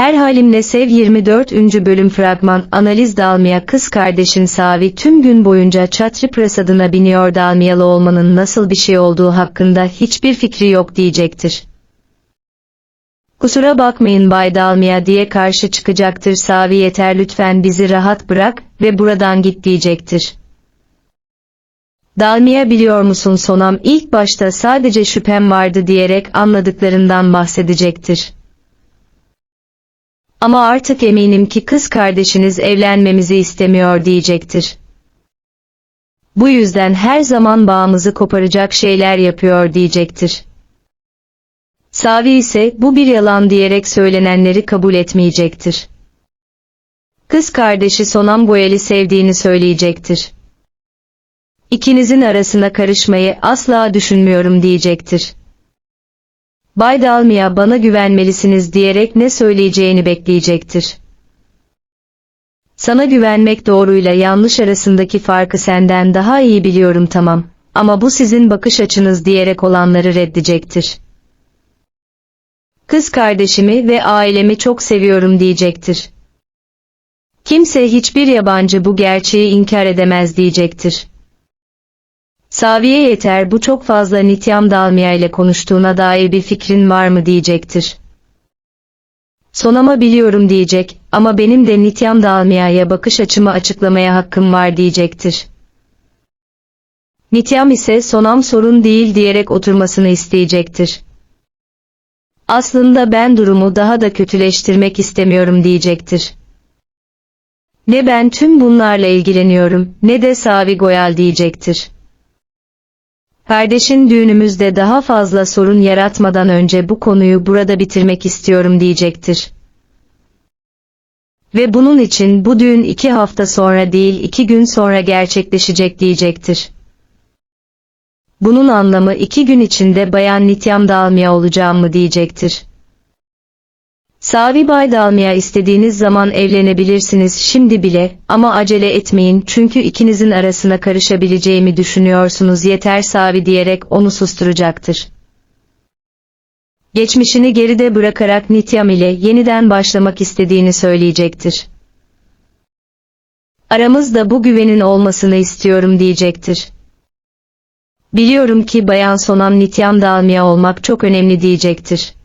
Her halimle sev 24. bölüm fragman analiz Dalmia kız kardeşin Savi tüm gün boyunca Çatri prasadına biniyor Dalmiyalı olmanın nasıl bir şey olduğu hakkında hiçbir fikri yok diyecektir. Kusura bakmayın Bay Dalmia diye karşı çıkacaktır Savi yeter lütfen bizi rahat bırak ve buradan git diyecektir. Dalmia biliyor musun Sonam ilk başta sadece şüphem vardı diyerek anladıklarından bahsedecektir. Ama artık eminim ki kız kardeşiniz evlenmemizi istemiyor diyecektir. Bu yüzden her zaman bağımızı koparacak şeyler yapıyor diyecektir. Savi ise bu bir yalan diyerek söylenenleri kabul etmeyecektir. Kız kardeşi Sonam Boyel'i sevdiğini söyleyecektir. İkinizin arasına karışmayı asla düşünmüyorum diyecektir. Bay Dalmia bana güvenmelisiniz diyerek ne söyleyeceğini bekleyecektir. Sana güvenmek doğruyla yanlış arasındaki farkı senden daha iyi biliyorum tamam. Ama bu sizin bakış açınız diyerek olanları reddecektir. Kız kardeşimi ve ailemi çok seviyorum diyecektir. Kimse hiçbir yabancı bu gerçeği inkar edemez diyecektir. Saviye yeter bu çok fazla Nityam Dalmia ile konuştuğuna dair bir fikrin var mı diyecektir. Sonama biliyorum diyecek ama benim de Nityam Dalmia'ya bakış açımı açıklamaya hakkım var diyecektir. Nityam ise Sonam sorun değil diyerek oturmasını isteyecektir. Aslında ben durumu daha da kötüleştirmek istemiyorum diyecektir. Ne ben tüm bunlarla ilgileniyorum ne de Savi Goyal diyecektir. Kardeşin düğünümüzde daha fazla sorun yaratmadan önce bu konuyu burada bitirmek istiyorum diyecektir. Ve bunun için bu düğün iki hafta sonra değil iki gün sonra gerçekleşecek diyecektir. Bunun anlamı iki gün içinde Bayan Nityam Dalmia olacağım mı diyecektir. Savi Bay Dalmia istediğiniz zaman evlenebilirsiniz şimdi bile ama acele etmeyin çünkü ikinizin arasına karışabileceğimi düşünüyorsunuz yeter Savi diyerek onu susturacaktır. Geçmişini geride bırakarak Nityam ile yeniden başlamak istediğini söyleyecektir. Aramızda bu güvenin olmasını istiyorum diyecektir. Biliyorum ki Bayan Sonam Nityam Dalmia olmak çok önemli diyecektir.